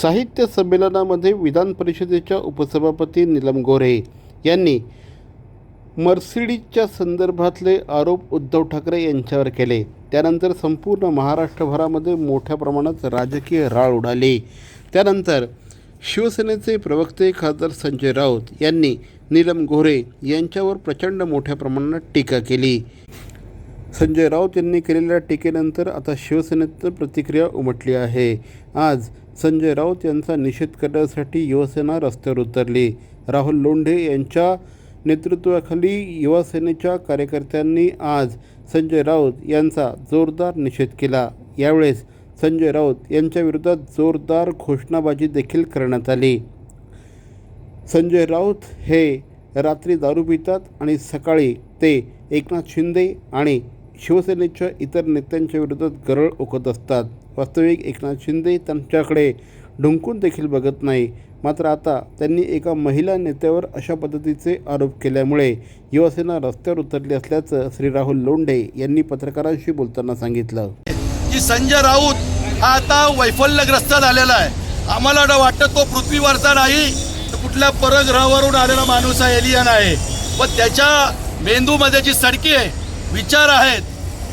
साहित्य संमेलनामध्ये विधान परिषदेच्या उपसभापती नीलम गोऱ्हे यांनी मर्सिडीजच्या संदर्भातले आरोप उद्धव ठाकरे यांच्यावर केले. त्यानंतर संपूर्ण महाराष्ट्रभरामध्ये मोठ्या प्रमाणात राजकीय राळ उडाली. त्यानंतर शिवसेनेचे प्रवक्ते खासदार संजय राऊत यांनी नीलम गोऱ्हे यांच्यावर प्रचंड मोठ्या प्रमाणात टीका केली. संजय राऊत यांनी केलेल्या टीकेनंतर आता शिवसेनेत प्रतिक्रिया उमटली आहे. आज संजय राऊत यांचा निषेध करण्यासाठी युवसेना रस्त्यावर उतरली. राहुल लोंढे यांच्या नेतृत्वाखाली युवासेनेच्या कार्यकर्त्यांनी आज संजय राऊत यांचा जोरदार निषेध केला. यावेळेस संजय राऊत यांच्या विरोधात जोरदार घोषणाबाजी देखील करण्यात आली. संजय राऊत हे रात्री दारू पितात आणि सकाळी ते एकनाथ शिंदे आणि शिवसेनेच्या इतर नेत्यांच्या विरोधात गरळ ओकत असतात. वास्तविक एकनाथ शिंदे त्यांच्याकडे ढुंकून देखील बघत नाही. मात्र आता त्यांनी एका महिला नेत्यावर अशा पद्धतीचे आरोप केल्यामुळे युवासेना रस्त्यावर उतरली असल्याचं श्री राहुल लोंढे यांनी पत्रकारांशी बोलताना सांगितलं. की संजय राऊत हा आता वैफल्यग्रस्त झालेला आहे. आम्हाला वाटतं तो पृथ्वीवरचा नाही तर कुठल्या परग्रहावरून आलेला माणूस आहे एलियन आहे. व त्याच्या मेंदूमध्ये जी सडकी आहे विचार आहेत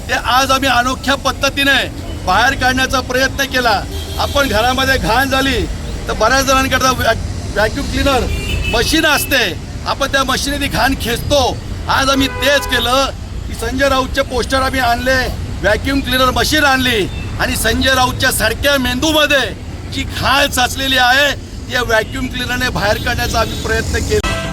ते आज आम्ही अनोख्या पद्धतीने बाहेर काढण्याचा प्रयत्न केला. आपण घरामध्ये घाण झाली तर बऱ्याच जणांकरता व्हॅक्यूम क्लिनर मशीन असते. आपण त्या मशीनने ती घाण खेचतो. आज आम्ही तेच केलं. की संजय राऊतचे पोस्टर आम्ही आणले व्हॅक्यूम क्लिनर मशीन आणली आणि संजय राऊतच्या सारख्या मेंदूमध्ये जी घाण साचलेली आहे ती या व्हॅक्यूम क्लिनरने बाहेर काढण्याचा आम्ही प्रयत्न केला.